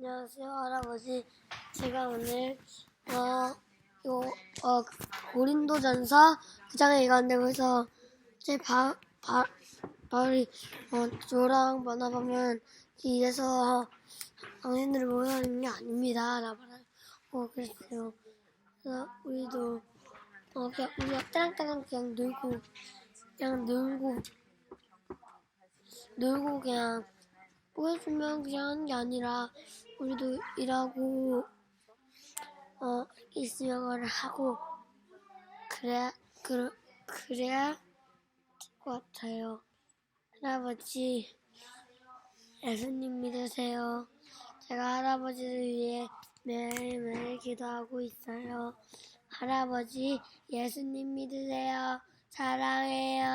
안녕하세요, 할아버지. 제가 오늘, 어, 요, 어, 고린도 전서 9장에 읽었는데, 그래서, 제 바, 바, 바울이, 어, 저랑 만나보면, 이래서, 당신들을 모여하는 게 아닙니다. 라고 말하고 그랬어요. 그래서, 우리도, 어, 그냥, 우리가 따랑따랑 그냥 놀고, 그냥 놀고, 놀고 그냥, 보여주면 그냥 하는 게 아니라 우리도 일하고 어 있으면 그걸 하고 그래야 그 그래야 될 것 같아요. 할아버지 예수님 믿으세요. 제가 할아버지를 위해 매일매일 기도하고 있어요. 할아버지 예수님 믿으세요. 사랑해요.